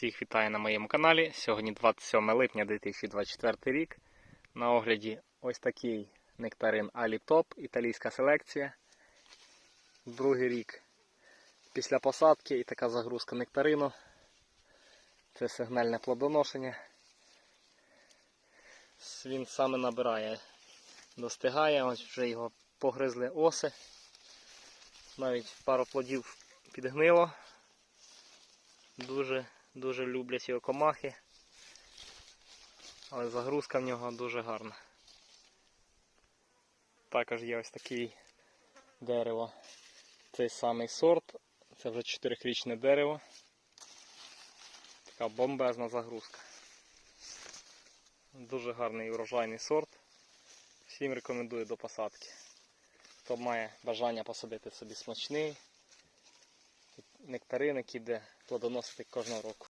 Всіх вітаю на моєму каналі. Сьогодні 27 липня 2024 рік. На огляді ось такий нектарин Алітоп, італійська селекція. Другий рік після посадки і така загрузка нектарину. Це сигнальне плодоношення. Він саме набирає, достигає, ось вже його погризли оси. Навіть пару плодів підгнило. Дуже дуже люблять його комахи. Але загрузка в нього дуже гарна. Також є ось такий дерево. Цей самий сорт. Це вже 4-річне дерево. Така бомбезна загрузка. Дуже гарний урожайний сорт. Всім рекомендую до посадки. Хто має бажання посадити собі смачний нектарин, який буде плодоносити кожного року.